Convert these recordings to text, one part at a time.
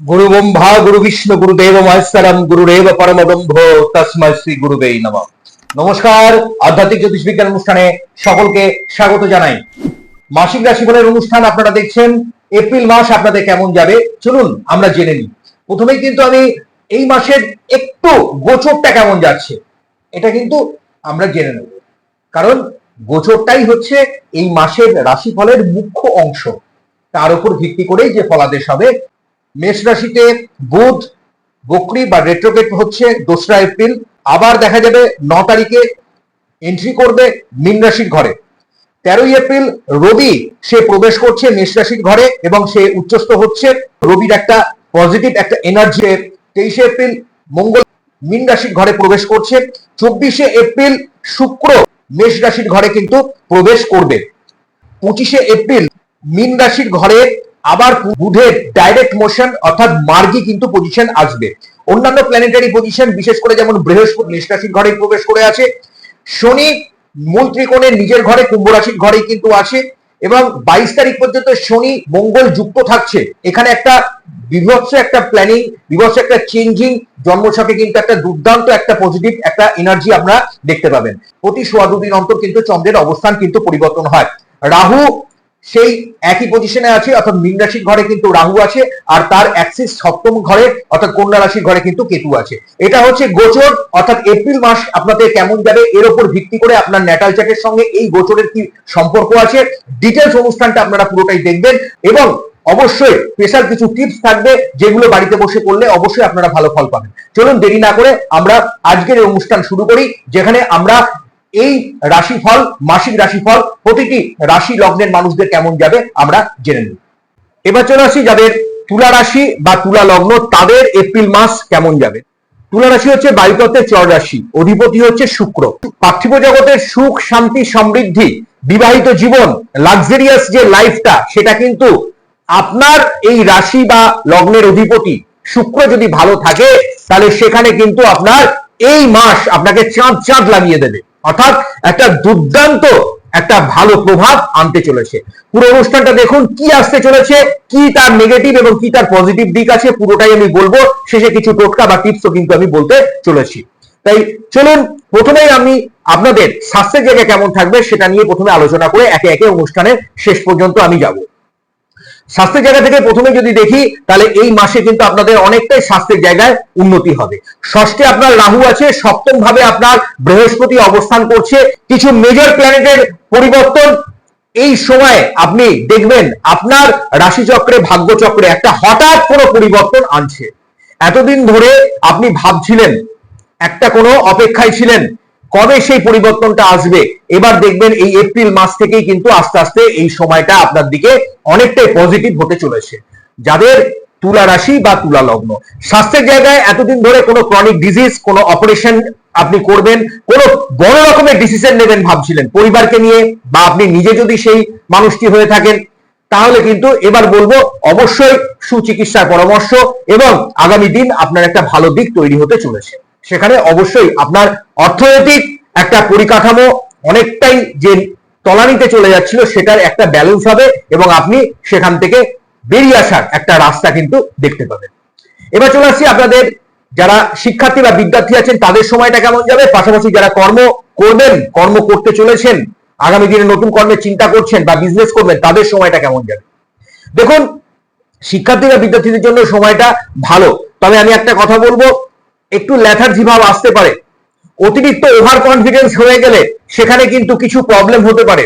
গুরু ব্রহ্মা গুরু বিষ্ণু গুরুদেব মহেশ্বরম গুরুদেব পরমব্রহ্ম তসময় শ্রী গুরুদেব নম নমস্কার আধ্যাত্মিক জ্যোতিষ বিজ্ঞান অনুষ্ঠানে সকলকে স্বাগত জানাই। মাসিক রাশিফলের অনুষ্ঠান আপনারা দেখছেন, এপ্রিল মাস আপনাদের কেমন যাবে, চলুন আমরা জেনে নিই। প্রথমেই কিন্তু আমি এই মাসের একটু গোচরটা কেমন যাচ্ছে, এটা কিন্তু আমরা জেনে নেব। কারণ গোচরটাই হচ্ছে এই মাসের রাশিফলের মুখ্য অংশ। তার উপর ভিত্তি করেই যে ফলাদেশ হবে মেষ রাশিতে বুধ, বকরি বা রেট্রোগেট হচ্ছে দোসরা এপ্রিল। আবার দেখা যাবে ন তারিখে এন্ট্রি করবে মীন রাশির ঘরে। তেরোই এপ্রিল রবি, সে প্রবেশ করছে মেষ রাশির ঘরে এবং সে উচ্চস্থ হচ্ছে। রবির একটা পজিটিভ একটা এনার্জি তেইশে এপ্রিল মঙ্গল মীন রাশির ঘরে প্রবেশ করছে। চব্বিশে এপ্রিল শুক্র মেষ রাশির ঘরে কিন্তু প্রবেশ করবে। পঁচিশে এপ্রিল মীন রাশির ঘরে আবার বুধের ডাইরেক্ট মোশন অর্থাৎ মার্গি কিন্তু পজিশন আসবে। অন্যান্য প্ল্যানেটারি পজিশন বিশেষ করে যেমন বৃহস্পতি মেষ রাশির ঘরে প্রবেশ করে আছে। শনি মূল ত্রিকোণের নিজের ঘরে, কুম্ভ রাশির ঘরেই কিন্তু আছে। এবং বাইশ তারিখ পর্যন্ত শনি মঙ্গল যুক্ত থাকছে। এখানে একটা বিভৎস একটা প্ল্যানিং বিভৎস একটা চেঞ্জিং জন্মছকে কিন্তু একটা দুর্দান্ত, একটা পজিটিভ একটা এনার্জি আমরা দেখতে পাবেন। প্রতি সোয়া দুদিন অন্তর কিন্তু চন্দ্রের অবস্থান কিন্তু পরিবর্তন হয়। রাহু সেই একই পজিশনে আছে, অর্থাৎ মীন রাশির ঘরে কিন্তু রাহু আছে, আর তার অ্যাক্সিস সপ্তম ঘরে, অর্থাৎ কন্যা রাশির ঘরে কিন্তু কেতু আছে। এটা হচ্ছে গোচর, অর্থাৎ এপ্রিল মাস আপনাদের কেমন যাবে, এর উপর ভিত্তি করে আপনার ন্যাটাল চার্টের সঙ্গে এই গোচরের কি সম্পর্ক আছে ডিটেলস অনুষ্ঠানটা আপনারা পুরোটাই দেখবেন, এবং অবশ্যই স্পেশাল কিছু টিপস থাকবে, যেগুলো বাড়িতে বসে করলে অবশ্যই আপনারা ভালো ফল পাবেন। চলুন দেরি না করে আমরা আজকের অনুষ্ঠান শুরু করি, যেখানে আমরা এই রাশিফল, মাসিক রাশিফল, প্রতিটি রাশি লগ্নের মানুষদের কেমন যাবে আমরা জেনে নিই এবার চলে আসি যাদের তুলা রাশি বা তুলা লগ্ন, তাদের এপ্রিল মাস কেমন যাবে? তুলা রাশি হচ্ছে বায়ুতত্ত্বের চর রাশি, অধিপতি হচ্ছে শুক্র। পার্থিব জগতের সুখ, শান্তি, সমৃদ্ধি, বিবাহিত জীবন লাক্সারিয়াস যে লাইফটা সেটা কিন্তু আপনার এই রাশি বা লগ্নের অধিপতি শুক্র যদি ভালো থাকে, তাহলে সেখানে কিন্তু আপনার এই মাস আপনাকে চাঁদ চাঁদ লাগিয়ে দেবে। অর্থাৎ একটা দুর্দান্ত, একটা ভালো প্রভাব আনতে চলেছে। পুরো অনুষ্ঠানটা দেখুন, কি আসতে চলেছে, কি তার নেগেটিভ এবং কি তার পজিটিভ দিক আছে, পুরোটাই আমি বলব। শেষে কিছু টোটকা বা টিপসও কিন্তু আমি বলতে চলেছি। তাই চলুন, প্রথমেই আমি আপনাদের স্বাস্থ্যের জায়গা কেমন থাকবে সেটা নিয়ে প্রথমে আলোচনা করে একে একে অনুষ্ঠানের শেষ পর্যন্ত আমি যাব। স্বাস্থ্যের জায়গা থেকে প্রথমে যদি দেখি, তাহলে এই মাসে কিন্তু আপনাদের অনেকটাই স্বাস্থ্যের জায়গায় উন্নতি হবে। ষষ্ঠে আপনার রাহু আছে সপ্তম ভাবে আপনার বৃহস্পতি অবস্থান করছে। কিছু মেজর প্ল্যানেটের পরিবর্তন, এই সময় আপনি দেখবেন আপনার রাশিচক্রে, ভাগ্যচক্রে একটা হঠাৎ কোনো পরিবর্তন আনছে। এতদিন ধরে আপনি ভাবছিলেন, একটা কোনো অপেক্ষায় ছিলেন কবে সেই পরিবর্তনটা আসবে? এবার দেখবেন এই এপ্রিল মাস থেকেই কিন্তু আস্তে আস্তে এই সময়টা আপনার দিকে অনেকটাই পজিটিভ হতে চলেছে। যাদের তুলা রাশি বা তুলা লগ্ন, স্বাস্থ্যের জায়গায় এতদিন ধরে কোনো ক্রনিক ডিজিজ কোনো অপারেশন আপনি করবেন, কোনো বড় রকমের ডিসিশন নেবেন ভাবছিলেন পরিবারকে নিয়ে বা আপনি নিজে যদি সেই মানুষটি হয়ে থাকেন, তাহলে কিন্তু এবার বলব অবশ্যই সুচিকিৎসার পরামর্শ এবং আগামী দিন আপনার একটা ভালো দিক তৈরি হতে চলেছে। সেখানে অবশ্যই আপনার অর্থনৈতিক একটা পরিকাঠামো অনেকটাই যে তলানিতে চলে যাচ্ছিল, সেটার একটা ব্যালেন্স হবে এবং আপনি সেখান থেকে বেরিয়ে আসার একটা রাস্তা কিন্তু দেখতে পাবেন। এবার চলে আসছি আপনাদের, যারা শিক্ষার্থী বা বিদ্যার্থী আছেন, তাদের সময়টা কেমন যাবে? পাশাপাশি যারা কর্ম করবেন, কর্ম করতে চলেছেন, আগামী দিনে নতুন কর্মের চিন্তা করছেন বা বিজনেস করবেন, তাদের সময়টা কেমন যাবে? দেখুন, শিক্ষার্থী বা বিদ্যার্থীদের জন্য সময়টা ভালো। তবে আমি একটা কথা বলব একটু ল্যাথার্জি ভাব আসতে পারে। অতিরিক্ত ওভার কনফিডেন্স হয়ে গেলে সেখানে কিন্তু কিছু প্রবলেম হতে পারে।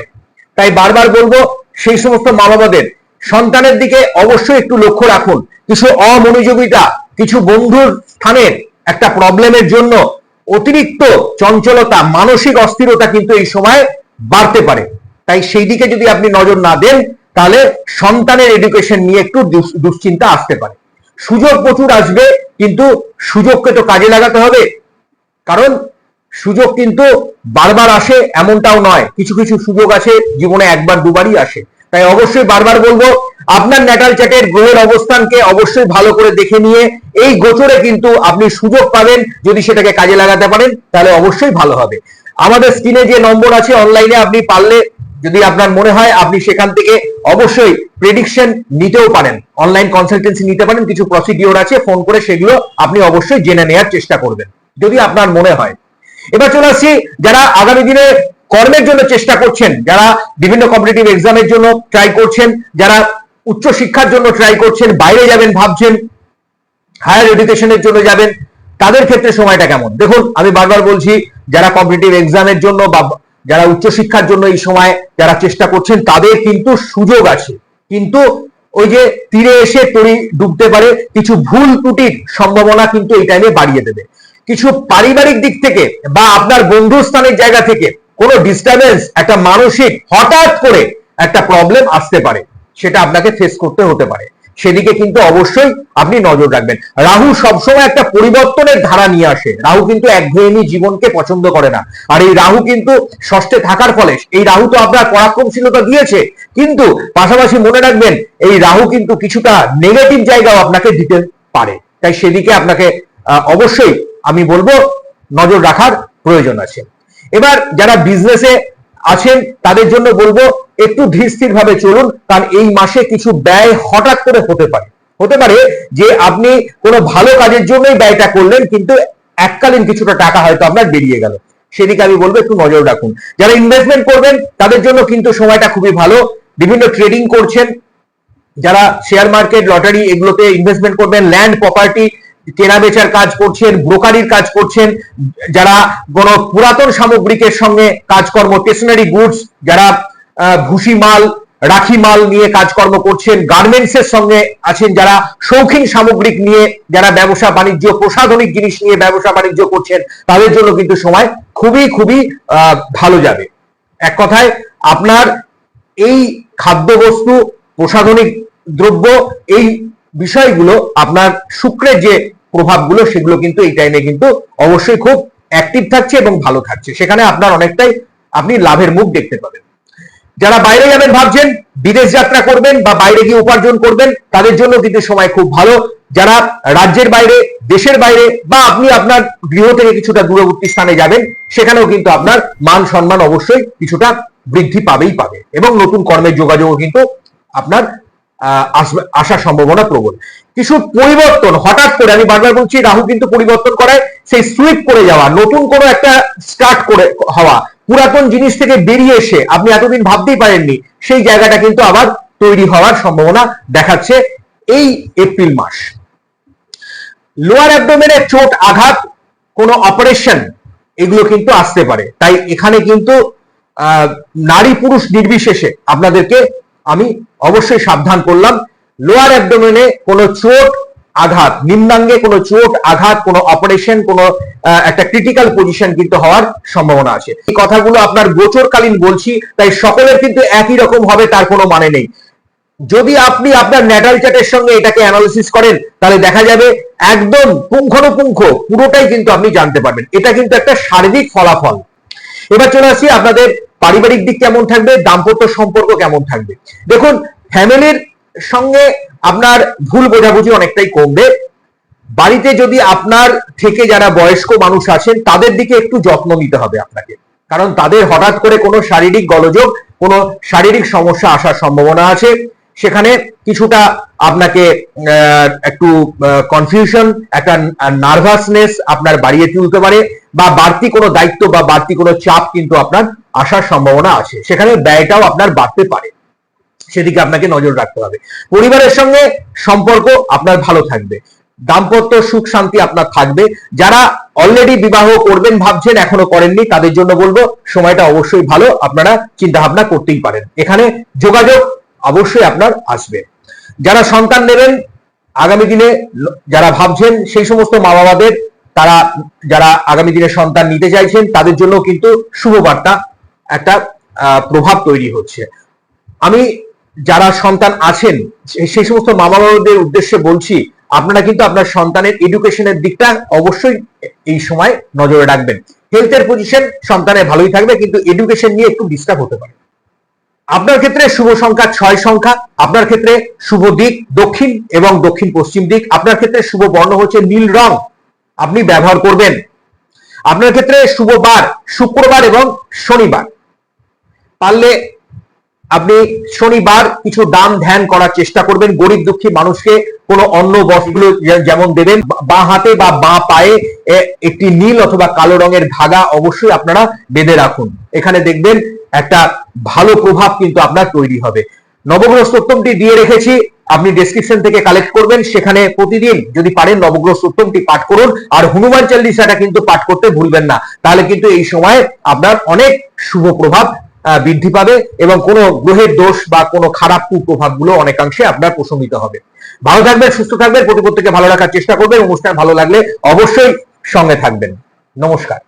তাই বারবার বলব, সেই সমস্ত মা বাবাদের সন্তানের দিকে অবশ্যই একটু লক্ষ্য রাখুন। কিছু অমনোযোগিতা, কিছু বন্ধুর স্থানের একটা প্রবলেমের জন্য অতিরিক্ত চঞ্চলতা, মানসিক অস্থিরতা কিন্তু এই সময় বাড়তে পারে। তাই সেই দিকে যদি আপনি নজর না দেন, তাহলে সন্তানের এডুকেশন নিয়ে একটু দুশ্চিন্তা আসতে পারে। সুযোগ প্রচুর আসবে, কিন্তু সুযোগকে তো কাজে লাগাতে হবে। কারণ সুযোগ কিন্তু বারবার আসে, এমনটাও নয়। কিছু কিছু সুযোগ আছে জীবনে একবার, দুবারই আসে। তাই অবশ্যই বারবার বলব, আপনার ন্যাটাল চ্যাটের গ্রহের অবস্থানকে অবশ্যই ভালো করে দেখে নিয়ে, এই গোচরে কিন্তু আপনি সুযোগ পাবেন, যদি সেটাকে কাজে লাগাতে পারেন, তাহলে অবশ্যই ভালো হবে। আমাদের স্ক্রিনে যে নম্বর আছে অনলাইনে আপনি পারলে যদি আপনার মনে হয় আপনি সেখান থেকে অবশ্যই প্রেডিকশন নিতেও পারেন। অনলাইন কনসালটেন্সি নিতে পারেন, কিছু প্রসিডিওর আছে ফোন করে সেগুলো আপনি অবশ্যই জেনে নেওয়ার চেষ্টা করবেন, যদি আপনার মনে হয়। এবার চলে আসছি, যারা আগামী দিনে কর্মের জন্য চেষ্টা করছেন, যারা বিভিন্ন কম্পিটিটিভ এক্সামের জন্য ট্রাই করছেন, যারা উচ্চ শিক্ষার জন্য ট্রাই করছেন, বাইরে যাবেন ভাবছেন হায়ার এডুকেশনের জন্য যাবেন, তাদের ক্ষেত্রে সময়টা কেমন? দেখুন, আমি বারবার বলছি, যারা কম্পিটিটিভ এক্সামের জন্য বা যারা উচ্চশিক্ষার জন্য এই সময় যারা চেষ্টা করছেন, তাদের কিন্তু সুযোগ আছে। কিন্তু ওই যে তীরে এসে তরি ডুবতে পারে, কিছু ভুল ত্রুটির সম্ভাবনা কিন্তু এই টাইমে বাড়িয়ে দেবে। কিছু পারিবারিক দিক থেকে বা আপনার বন্ধুস্থানের জায়গা থেকে কোনো ডিস্টারবেন্স একটা মানসিক হঠাৎ করে একটা প্রবলেম আসতে পারে, সেটা আপনাকে ফেস করতে হতে পারে। সেদিকে কিন্তু অবশ্যই আপনি নজর রাখবেন। রাহু সবসময় একটা পরিবর্তনের ধারা নিয়ে আসে। রাহু কিন্তু একঘেয়েমি জীবনকে পছন্দ করে না। আর এই রাহু কিন্তু ষষ্ঠে থাকার ফলে, এই রাহু তো আপনার পরাক্রমশীলতা দিয়েছে, কিন্তু পাশাপাশি মনে রাখবেন, এই রাহু কিন্তু কিছুটা নেগেটিভ জায়গাও আপনাকে দিতে পারে। তাই সেদিকে আপনাকে অবশ্যই আমি বলব, নজর রাখার প্রয়োজন আছে। এবার যারা বিজনেসে আছেন, তাদের জন্য বলব একটু ধীর ভাবে চলুন, কারণ এই মাসে কিছু ব্যয় হঠাৎ করে হতে পারে। হতে পারে যে আপনি কোনো ভালো কাজের জন্যই ব্যয়টা করলেন, কিন্তু এককালীন কিছুটা টাকা হয়তো আপনার বেরিয়ে গেল। সেদিকে আমি বলব, একটু নজর রাখুন। যারা ইনভেস্টমেন্ট করবেন, তাদের জন্য কিন্তু সময়টা খুবই ভালো। বিভিন্ন ট্রেডিং করছেন, যারা শেয়ার মার্কেট লটারি এগুলোতে ইনভেস্টমেন্ট করবেন ল্যান্ড প্রপার্টি কেনা বেচার কাজ করছেন ব্রোকারির কাজ করছেন, যারা কোনো পুরাতন সামগ্রিকের সঙ্গে কাজকর্ম স্টেশনারি গুডস যারা ভুসি মাল, রাখি মাল নিয়ে কাজকর্ম করছেন। গার্মেন্টস এর সঙ্গে আছেন যারা। শৌখিন সামগ্রিক নিয়ে যারা ব্যবসা বাণিজ্য, প্রসাধনিক জিনিস নিয়ে ব্যবসা বাণিজ্য করছেন, তাদের জন্য কিন্তু সময় খুবই খুবই ভালো যাবে। এক কথায়, আপনার এই খাদ্যবস্তু, প্রসাধনিক দ্রব্য, এই বিষয়গুলো, আপনার শুক্রের যে প্রভাবগুলো, সেগুলো কিন্তু এই টাইমে কিন্তু অবশ্যই খুব অ্যাক্টিভ থাকছে এবং ভালো থাকছে। সেখানে আপনার অনেকটাই আপনি লাভের মুখ দেখতে পাবেন। যারা বাইরে যাবেন ভাবছেন, বিদেশ যাত্রা করবেন বা বাইরে গিয়ে উপার্জন করবেন, তাদের জন্য কিন্তু সময় খুব ভালো। যারা রাজ্যের বাইরে, দেশের বাইরে বা আপনি আপনার গৃহ থেকে কিছুটা দূরবর্তী স্থানে যাবেন, সেখানেও কিন্তু আপনার মান সম্মান অবশ্যই কিছুটা বৃদ্ধি পাবেই পাবে। এবং নতুন কর্মের যোগাযোগও কিন্তু আপনার আসার সম্ভাবনা প্রবল। কিছু পরিবর্তন, হঠাৎ করে আমি বারবার বলছি, রাহু কিন্তু পরিবর্তন করায় সেই সুইপ করে যাওয়া, নতুন কোনো একটা স্টার্ট করে হওয়া পুরাতন জিনিস থেকে বেরিয়ে এসে আপনি এতদিন ভাবতেই পারেননি, সেই জায়গাটা কিন্তু আবার তৈরি হওয়ার সম্ভাবনা দেখাচ্ছে এই এপ্রিল মাস। লোয়ার অ্যাবডোমেনের চোট আঘাত, কোনো অপারেশন, এগুলো কিন্তু আসতে পারে। তাই এখানে কিন্তু নারী পুরুষ নির্বিশেষে আপনাদেরকে আমি অবশ্যই সাবধান করলাম। লোয়ার অ্যাবডোমেনে কোনো চোট আঘাত, নিম্নাঙ্গে কোনো চোট, আঘাত, কোনো অপারেশন কোনো একটা ক্রিটিক্যাল পজিশন কিন্তু হওয়ার সম্ভাবনা আছে। এই কথাগুলো আপনার গোচরকালীন বলছি, তাই সকলের কিন্তু একই রকম হবে, তার কোনো মানে নেই। যদি আপনি আপনার ন্যাটাল চার্টের সঙ্গে এটাকে অ্যানালিসিস করেন, তাহলে দেখা যাবে একদম পুঙ্খানুপুঙ্খ, পুরোটাই কিন্তু আপনি জানতে পারবেন। এটা কিন্তু একটা শারীরিক ফলাফল। এবার চলে আসি আপনাদের পারিবারিক দিক কেমন থাকবে, দাম্পত্য সম্পর্ক কেমন থাকবে। দেখুন ফ্যামিলির সঙ্গে আপনার ভুল বোঝাবুঝি অনেকটাই কমবে। বাড়িতে যদি আপনার থেকে যারা বয়স্ক মানুষ আছেন, তাদের দিকে একটু যত্ন নিতে হবে আপনাকে। কারণ তাদের হঠাৎ করে কোনো শারীরিক গলযোগ, কোনো শারীরিক সমস্যা আসার সম্ভাবনা আছে। সেখানে কিছুটা আপনাকে একটু কনফিউশন একটা নার্ভাসনেস আপনার বাড়িয়ে তুলতে পারে বা বাড়তি কোনো দায়িত্ব বা বাড়তি কোনো চাপ কিন্তু আপনার আসার সম্ভাবনা আছে। সেখানে ব্যয়টাও আপনার বাড়তে পারে। সেদিকে আপনাকে নজর রাখতে হবে। পরিবারের সঙ্গে সম্পর্ক আপনার ভালো থাকবে। দাম্পত্য সুখ শান্তি আপনার থাকবে। যারা অলরেডি বিবাহ করবেন, ভাবছেন, এখনও করেননি, তাদের জন্য বলব, সময়টা অবশ্যই ভালো। আপনারা চিন্তা ভাবনা করতেই পারেন। এখানে যোগাযোগ অবশ্যই আপনার আসবে। যারা সন্তান নেবেন, আগামী দিনে যারা ভাবছেন, সেই সমস্ত মা বাবাদের তারা যারা আগামী দিনে সন্তান নিতে চাইছেন, তাদের জন্য কিন্তু শুভ বার্তা, একটা প্রভাব তৈরি হচ্ছে। আমি যারা সন্তান আছেন সেই সমস্ত মা বাবাদের উদ্দেশ্যে বলছি, আপনারা কিন্তু আপনার সন্তানের এডুকেশনের দিকটা অবশ্যই এই সময় নজরে রাখবেন। হেলথের পজিশন সন্তানের ভালোই থাকবে, কিন্তু এডুকেশন নিয়ে একটু ডিস্টার্ব হতে পারে। আপনার ক্ষেত্রে শুভ সংখ্যা ছয় সংখ্যা, আপনার ক্ষেত্রে শুভ দিক দক্ষিণ এবং দক্ষিণ পশ্চিম দিক। আপনার ক্ষেত্রে শুভ বর্ণ হচ্ছে নীল রং, আপনি ব্যবহার করবেন। আপনার ক্ষেত্রে শুভ বার, শুক্রবার এবং শনিবার। পারলে আপনি শনিবার কিছু দান ধ্যান করার চেষ্টা করবেন। গরিব দুঃখী মানুষকে কোনো অন্ন বস্ত্র যেমন দেবেন, বা- হাতে বা বাঁ পায়ে একটি নীল অথবা কালো রঙের ধাগা অবশ্যই আপনারা বেঁধে রাখুন। এখানে দেখবেন একটা ভালো প্রভাব কিন্তু আপনার তৈরি হবে। নবগ্রহ স্তোত্রমটি দিয়ে রেখেছি, আপনি ডেসক্রিপশন থেকে কালেক্ট করবেন। সেখানে প্রতিদিন যদি পারেন নবগ্রহ স্তোত্রমটি পাঠ করুন। আর হনুমান চালিসাটা কিন্তু পাঠ করতে ভুলবেন না। তাহলে কিন্তু এই সময় আপনার অনেক শুভ প্রভাব বৃদ্ধি পাবে এবং কোনো গ্রহের দোষ বা কোনো খারাপ কুপ্রভাবগুলো অনেকাংশে আপনার প্রশমিত হবে। ভালো থাকবেন, সুস্থ থাকবেন প্রতি প্রত্যেককে ভালো রাখার চেষ্টা করবেন। অনুষ্ঠান ভালো লাগলে অবশ্যই সঙ্গে থাকবেন। নমস্কার।